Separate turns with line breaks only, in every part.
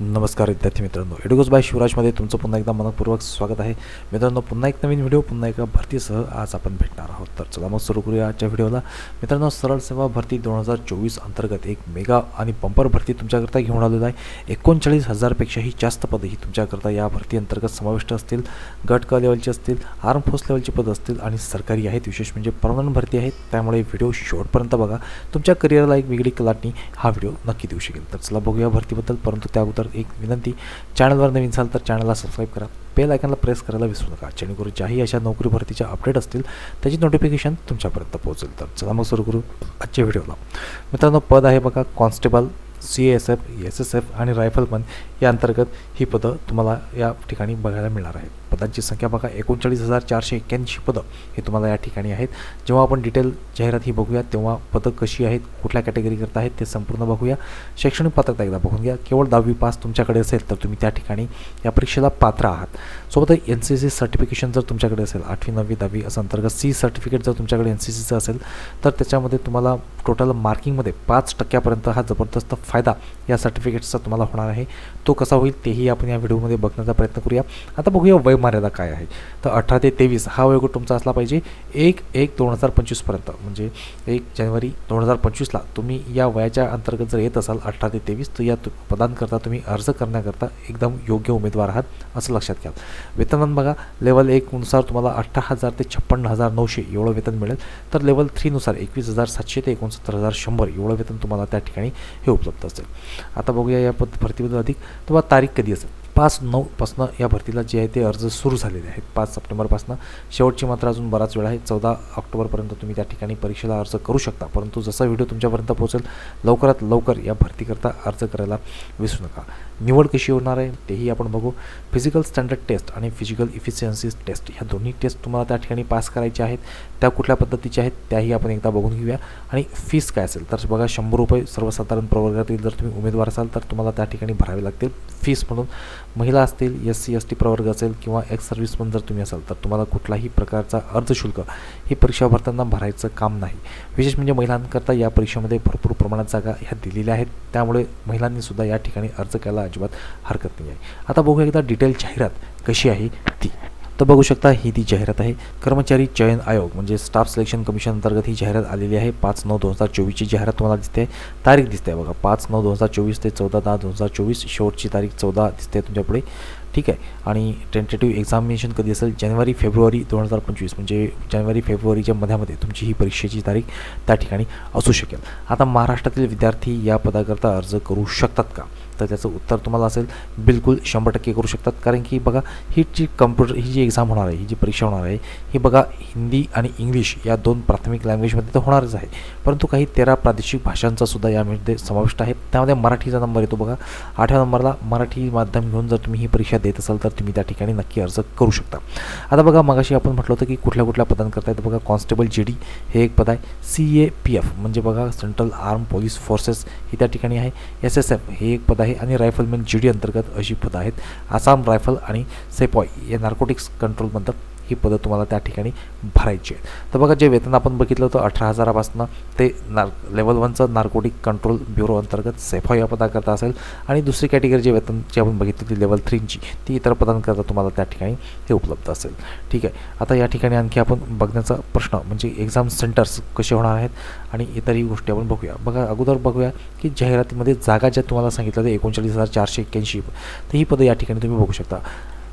नमस्कार विद्यार्थी मित्रांनो. एडुगोज बाय शिवराजमध्ये तुमचं पुन्हा एकदा मनपूर्वक स्वागत आहे. मित्रांनो पुन्हा एक नवीन व्हिडिओ पुन्हा एका भरतीसह आज आपण भेटणार आहोत. तर चला मग सुरू करूया आजच्या व्हिडिओला. मित्रांनो सरळ सेवा भरती दोन हजार चोवीस अंतर्गत एक मेगा आणि बंपर भरती तुमच्याकरता घेऊन आलेलं आहे. एकोणचाळीस हजारपेक्षाही जास्त पदं ही तुमच्याकरता या भरती अंतर्गत समाविष्ट असतील गट क लेवलची असतील आर्म फोर्स लेवलची पदं असतील आणि सरकारी आहेत विशेष म्हणजे परमनंट भरती आहेत. त्यामुळे व्हिडिओ शेवटपर्यंत बघा. तुमच्या करिअरला एक वेगळी कलाटणी हा व्हिडिओ नक्की देऊ शकेल. तर चला बघूया भरतीबद्दल परंतु त्या अगोदर एक विनंती. चॅनलवर नवीन असाल तर चॅनलला सबस्क्राईब करा. बेल आयकनला प्रेस करायला विसरू नका. जेणेकरून ज्याही अशा नोकरी भरतीच्या अपडेट असतील त्याची नोटिफिकेशन तुमच्यापर्यंत पोहोचेल. तर चला मग सुरू करू आजच्या व्हिडिओला मित्रांनो पद आहे बघा constable C S F S S F आणि रायफलमन या अंतर्गत ही पदं तुम्हाला या ठिकाणी बघायला मिळणार आहेत. पदांची संख्या बघा एकोणचाळीस हजार चारशे एक्क्याऐंशी पदं हे तुम्हाला या ठिकाणी आहेत. जेव्हा आपण डिटेल जाहिरात ही बघूया तेव्हा पदं कशी आहेत कुठल्या कॅटेगरीकरता आहेत ते संपूर्ण बघूया. शैक्षणिक पात्रता एकदा बघून घ्या. केवळ दहावी पास तुमच्याकडे असेल तर तुम्ही त्या ठिकाणी या परीक्षेला पात्र आहात. सोबत एन सी सी सर्टिफिकेशन जर तुमच्याकडे असेल आठवी नववी दहावी असं अंतर्गत सी सर्टिफिकेट जर तुमच्याकडे एन सी सीचं असेल तर त्याच्यामध्ये तुम्हाला टोटल मार्किंगमध्ये पाच टक्क्यापर्यंत हा जबरदस्त फायदा या सर्टिफिकेट्सचा तुम्हाला होणार आहे. तो कसा होईल तेही आपण या व्हिडिओमध्ये बघण्याचा प्रयत्न करूया. आता बघूया वयोमर्यादा काय आहे? तर अठरा ते तेवीस हा वयोगट तुमचा असला पाहिजे. एक एक दोन हजार पंचवीसपर्यंत म्हणजे एक जानेवारी दोन हजार पंचवीसला तुम्ही या वयाच्या अंतर्गत जर येत असाल अठरा ते तेवीस तर या तु पदांकरता तुम्ही अर्ज करण्याकरता एकदम योग्य उमेदवार आहात असं लक्षात घ्या. वेतनमान बघा. लेवल एकनुसार तुम्हाला अठरा हजार ते छप्पन्न हजार नऊशे एवढं वेतन मिळेल. तर लेवल थ्रीनुसार एकवीस हजार सातशे ते एकोणसत्तर हजार शंभर एवढं वेतन तुम्हाला त्या ठिकाणी हे उपलब्ध असेल. आता बघूया या पद भरतीबद्दल अधिक. तुम्हाला तारीख कधी असेल? पाच नऊपासनं या भरतीला जे आहे ते अर्ज सुरू झालेले आहेत. पाच सप्टेंबरपासनं. शेवटची मात्र अजून बराच वेळ आहे. चौदा ऑक्टोबरपर्यंत तुम्ही त्या ठिकाणी परीक्षेला अर्ज करू शकता. परंतु जसा व्हिडिओ तुमच्यापर्यंत पोहोचेल लवकरात लवकर या भरतीकरता अर्ज करायला विसरू नका. निवड कशी होणार आहे तेही आपण बघू. फिजिकल स्टँडर्ड टेस्ट आणि फिजिकल इफिशियन्सी टेस्ट ह्या दोन्ही टेस्ट तुम्हाला त्या ठिकाणी पास करायच्या आहेत. त्या कुठल्या पद्धतीच्या आहेत त्याही आपण एकदा बघून घेऊया. आणि फीस काय असेल? तर बघा शंभर रुपये सर्वसाधारण प्रवर्गातील जर तुम्ही उमेदवार असाल तर तुम्हाला त्या ठिकाणी भरावे लागतील. फीस म्हणून महिला असतील एस सी एस टी प्रवर्ग असेल किंवा एक्स सर्व्हिसमन जर तुम्ही असाल तर तुम्हाला कुठलाही प्रकारचा अर्धशुल्क ही परीक्षा भरताना भरायचं काम नाही. विशेष म्हणजे महिलांकरता या परीक्षेमध्ये भरपूर प्रमाणात जागा ह्या दिलेल्या आहेत. त्यामुळे महिलांनीसुद्धा या ठिकाणी अर्ज करायला अजिबात हरकत नाही आहे. आता बघू एकदा डिटेल जाहिरात कशी आहे ती. तर बघू शकता ही ती जाहिरात आहे. कर्मचारी चयन आयोग म्हणजे स्टाफ सिलेक्शन कमिशन अंतर्गत ही जाहिरात आलेली आहे. पाच नऊ दोन हजार चोवीसची जाहिरात तुम्हाला दिसते. तारीख दिसते बघा. पाच नऊ दोन हजार चोवीस ते चौदा दहा दोन हजार चोवीस. शेवटची तारीख चौदा दिसते तुमच्यापुढे. ठीक आहे. आणि टेंटेटिव्ह एक्झामिनेशन कधी असेल? जानेवारी फेब्रुवारी दोन हजार पंचवीस. म्हणजे जानेवारी फेब्रुवारीच्या मध्यामध्ये तुमची ही परीक्षेची तारीख त्या ठिकाणी असू शकेल. आता महाराष्ट्रातील विद्यार्थी या पदाकरता अर्ज करू शकतात का? तर त्याचं उत्तर तुम्हाला असेल बिलकुल शंभर टक्के करू शकतात. कारण की बघा ही जी कम्प्युटर ही जी एक्झाम होणार आहे ही जी परीक्षा होणार आहे ही बघा हिंदी आणि इंग्लिश या दोन प्राथमिक लँग्वेजमध्ये तर होणारच आहे. परंतु काही तेरा प्रादेशिक भाषांचा सुद्धा यामध्ये समाविष्ट आहे. त्यामध्ये मराठीचा नंबर येतो बघा. आठव्या नंबरला मराठी माध्यम घेऊन जर तुम्ही ही परीक्षा देत असाल तर तुम्ही त्या ठिकाणी नक्की अर्ज करू शकता. आता बघा मगाशी आपण म्हटलं होतं की कुठल्या कुठल्या पदांकरता येतं बघा. कॉन्स्टेबल जी डी हे एक पद आहे. सी ए पी एफ म्हणजे बघा सेंट्रल आर्म पोलीस फोर्सेस ही त्या ठिकाणी आहे. एस एस एफ हे एक पद आहे. आणि रायफलमॅन जी डी अंतर्गत अशी पदं आहेत. आसाम रायफल आणि सेपॉय या नार्कोटिक्स कंट्रोलमधलं ही पदं तुम्हाला त्या ठिकाणी भरायची आहेत. तर बघा जे वेतन आपण बघितलं होतं अठरा हजारापासून ते नार लेवल वनचं नार्कोटिक कंट्रोल ब्युरो अंतर्गत सेफॉ या पदाकरता असेल. आणि दुसरी कॅटेगरी जे वेतन जी आपण बघितली ती लेवल थ्रीची ती इतर पदांकरता तुम्हाला त्या ठिकाणी हे उपलब्ध असेल. ठीक आहे. आता या ठिकाणी आणखी आपण बघण्याचा प्रश्न म्हणजे एक्झाम सेंटर्स कसे होणार आहेत आणि इतरही गोष्टी आपण बघूया. बघा अगोदर बघूया की जाहिरातीमध्ये जागा ज्या तुम्हाला सांगितलं ते एकोणचाळीस हजार चारशे एक्क्याऐंशी. तर ही पदं या ठिकाणी तुम्ही बघू शकता.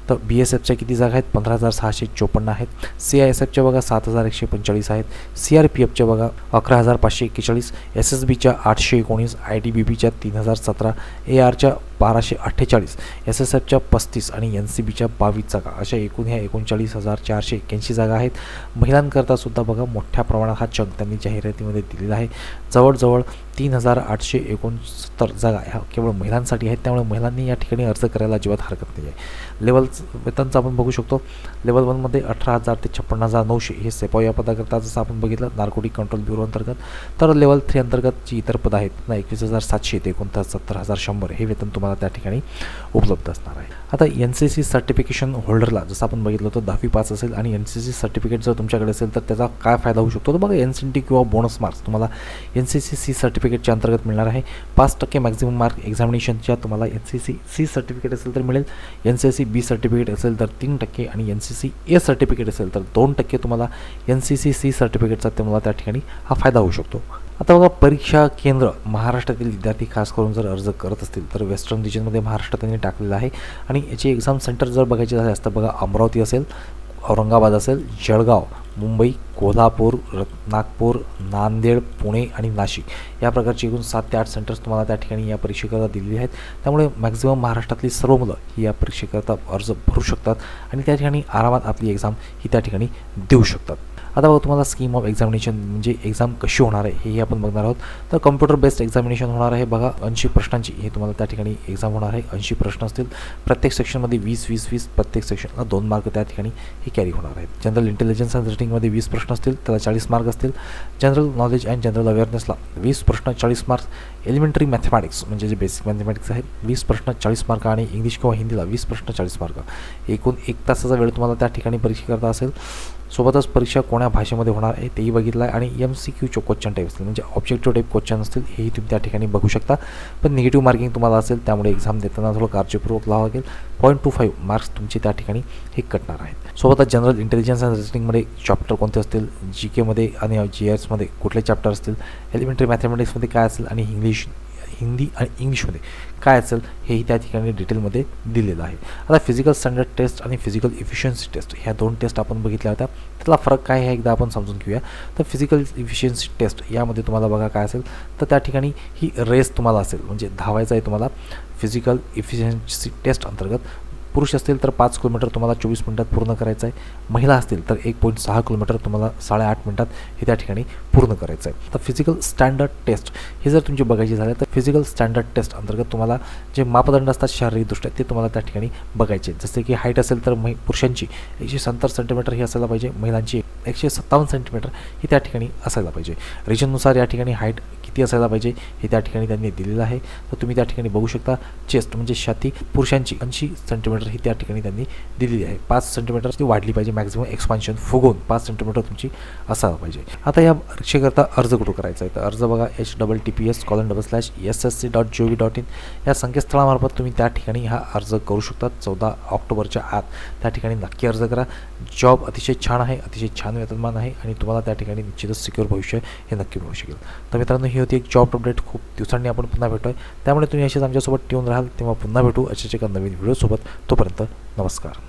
तर बी एस एफच्या किती जागा आहेत? पंधरा हजार सहाशे चोपन्न आहेत. सी आय एस एफच्या बघा सात हजार एकशे पंचेचाळीस आहेत. सी आर पी एफच्या बघा अकरा हजार पाचशे एक्केचाळीस एस एस बीच्या आठशे एकोणीस. आय डी बी बीच्या तीन हजार सतरा. ए आरच्या बाराशे अठ्ठेचाळीस एस एस एफच्या पस्तीस आणि एन सी बीच्या बावीस जागा. अशा एकूण ह्या एकोणचाळीस हजार चारशे एक्क्याऐंशी जागा आहेत. महिलांकरता सुद्धा बघा मोठ्या प्रमाणात हा चंक त्यांनी जाहिरातीमध्ये दिलेला आहे. जवळजवळ तीन हजार आठशे एकोणसत्तर जागा ह्या केवळ महिलांसाठी आहेत. त्यामुळे महिलांनी या ठिकाणी अर्ज करायला अजिबात हरकत नाही आहे लेवल वेतनचं आपण बघू शकतो. लेवल वनमध्ये अठरा हजार ते छप्पन्न हजार नऊशे हे सेपाव या पदाकरता जसं आपण बघितलं नार्कोटिक कंट्रोल ब्युरो अंतर्गत. तर लेवल थ्री अंतर्गत जी इतर पदं आहेत. ना एकवीस हजार सातशे ते एकोणसत्तर हजार शंभर हे वेतन तुम्हाला तुम्हाला त्या ठिकाणी उपलब्ध असणार आहे आता एन सी सी सर्टिफिकेशन होल्डरला जसं आपण बघितलं होतं दहावी पास असेल आणि एन सी सी सर्टिफिकेट जर तुमच्याकडे असेल तर त्याचा काय फायदा होऊ शकतो तर बघा एन सी टी किंवा बोनस मार्क्स तुम्हाला एन सी सी सी सर्टिफिकेटच्या अंतर्गत मिळणार आहे पाच टक्के मॅक्झिमम मार्क एक्झामिनेशनच्या तुम्हाला N C C C certificate असेल तर मिळेल N C C B certificate असेल तर तीन टक्के आणि N C C A certificate असेल तर दोन टक्के तुम्हाला एन सी सी सी सर्टिफिकेटचा तुम्हाला त्या ठिकाणी हा फायदा होऊ शकतो आता बघा परीक्षा केंद्र महाराष्ट्रातील विद्यार्थी खास करून जर अर्ज करत असतील तर वेस्टर्न रिजनमध्ये महाराष्ट्र त्यांनी टाकलेलं आहे. आणि याची एक्झाम सेंटर जर बघायचे झाले असतं बघा अमरावती असेल औरंगाबाद असेल जळगाव मुंबई कोल्हापूर रत् नागपूर नांदेड पुणे आणि नाशिक या प्रकारची एकूण सात ते आठ सेंटर्स तुम्हाला त्या ठिकाणी या परीक्षेकरता दिलेली आहेत. त्यामुळे मॅक्झिमम महाराष्ट्रातली सर्व मुलं ही या परीक्षेकरता अर्ज भरू शकतात आणि त्या ठिकाणी आरामात आपली एक्झाम ही त्या ठिकाणी देऊ शकतात. आता बघा तुम्हाला स्कीम ऑफ एक्झामिनेशन म्हणजे एक्झाम कशी होणार आहे हेही आपण बघणार आहोत. तर कम्प्युटर बेस्ड एक्झामिनेशन होणार आहे बघा ऐंशी प्रश्नांची हे तुम्हाला त्या ठिकाणी एक्झाम होणार आहे. ऐंशी प्रश्न असतील प्रत्येक सेक्शनमध्ये वीस वीस वीस प्रत्येक सेक्शनला दोन मार्क त्या ठिकाणी हे कॅरी होणार आहेत. जनरल इंटेलिजन्स अँड रिटिंगमध्ये वीस प्रश्न असतील त्याला चाळीस मार्क असतील. जनरल नॉलेज अँड जनरल अवेअरनेसला वीस प्रश्न चाळीस मार्क्स एलिमेंटरी मॅथमॅटिक्स म्हणजे जे बेसिक मॅथमॅटिक्स आहेत वीस प्रश्न चाळीस मार्क आणि इंग्लिश किंवा हिंदीला वीस प्रश्न चाळीस मार्क एकूण एक तासाचा वेळ तुम्हाला त्या ठिकाणी परीक्षा करता असेल. सोबतच परीक्षा कोण्या भाषेमध्ये होणार आहे तेही बघितलं आहे आणि एम सी क्यूचे क्वेश्चन टाईप असतील म्हणजे ऑब्जेक्टिव्ह टाईप क्वेश्चन असतील हेही तुम्ही त्या ठिकाणी बघू शकता. पण निगेटिव्ह मार्किंग तुम्हाला असेल त्यामुळे एक्झाम देताना थोडं काळजीपूर्वक लावा लागेल. पॉईंट टू फाईव्ह मार्क्स तुमचे त्या ठिकाणी हे कटणार आहेत. सोबतच जनरल इंटेलिजन्स अँड रिजनिंगमध्ये चॅप्टर कोणते असतील? जी केमध्ये आणि जी एसमध्ये कुठले चॅप्टर असतील? एलिमेंटरी मॅथमॅटिक्समध्ये काय असेल? आणि इंग्लिश हिंदी आणि इंग्लिशमध्ये काय असेल हेही त्या ठिकाणी डिटेलमध्ये दिलेलं आहे. आता फिजिकल स्टँडर्ड टेस्ट आणि फिजिकल इफिशियन्सी टेस्ट ह्या दोन टेस्ट आपण बघितल्या होत्या. त्यातला फरक काय आहे एकदा आपण समजून घेऊया. तर फिजिकल इफिशियन्सी टेस्ट यामध्ये तुम्हाला बघा काय असेल. तर त्या ठिकाणी ही रेस तुम्हाला असेल. म्हणजे धावायचं आहे तुम्हाला. फिजिकल इफिशियन्सी टेस्ट अंतर्गत पुरुष असतील तर पाच किलोमीटर तुम्हाला चोवीस मिनटात पूर्ण करायचं आहे. महिला असतील तर एक पॉईंट सहा किलोमीटर तुम्हाला साडेआठ मिनटात हे त्या ठिकाणी पूर्ण करायचं आहे. तर फिजिकल स्टँडर्ड टेस्ट हे जर तुमची बघायची झाले तर फिजिकल स्टँडर्ड टेस्ट अंतर्गत तुम्हाला जे मापदंड असतात शारीरिकदृष्ट्या ते तुम्हाला त्या ठिकाणी बघायचे जसे की हाईट असेल तर मै पुरुषांची एकशे सत्तर सेंटीमीटर ही असायला पाहिजे महिलांची एकशे सत्तावन्न सेंटीमीटर ही त्या ठिकाणी असायला पाहिजे. रिजननुसार या ठिकाणी हाईट किती असायला पाहिजे हे त्या ठिकाणी त्यांनी दिलेलं आहे. तर तुम्ही त्या ठिकाणी बघू शकता चेस्ट म्हणजे छाती पुरुषांची ऐंशी सेंटीमीटर ही त्या ठिकाणी त्यांनी दिलेली आहे. पाच सेंटीमीटर ती वाढली पाहिजे मॅक्झिमम एक्सपान्शन फुगवून पाच सेंटीमीटर तुमची असायला पाहिजे. आता या परीक्षेकरता अर्ज कुठं करायचा आहे? तर अर्ज बघा H double T P S colon double slash S S C dot G O V dot in या संकेतस्थळामार्फत तुम्ही त्या ठिकाणी हा अर्ज करू शकता. चौदा ऑक्टोबरच्या आत त्या ठिकाणी नक्की अर्ज करा. जॉब अतिशय छान आहे अतिशय छान वेतनमान आहे आणि तुम्हाला त्या ठिकाणी निश्चितच सिक्युअर भविष्य हे नक्की मिळू शकेल. तर मित्रांनो ही होती एक जॉब अपडेट खूप दिवसांनी आपण पुन्हा भेटतोय त्यामुळे तुम्ही असेच आमच्यासोबत ठेवून राहाल तेव्हा पुन्हा भेटू अशाच एका नवीन व्हिडिओसोबत तोपर्यंत नमस्कार.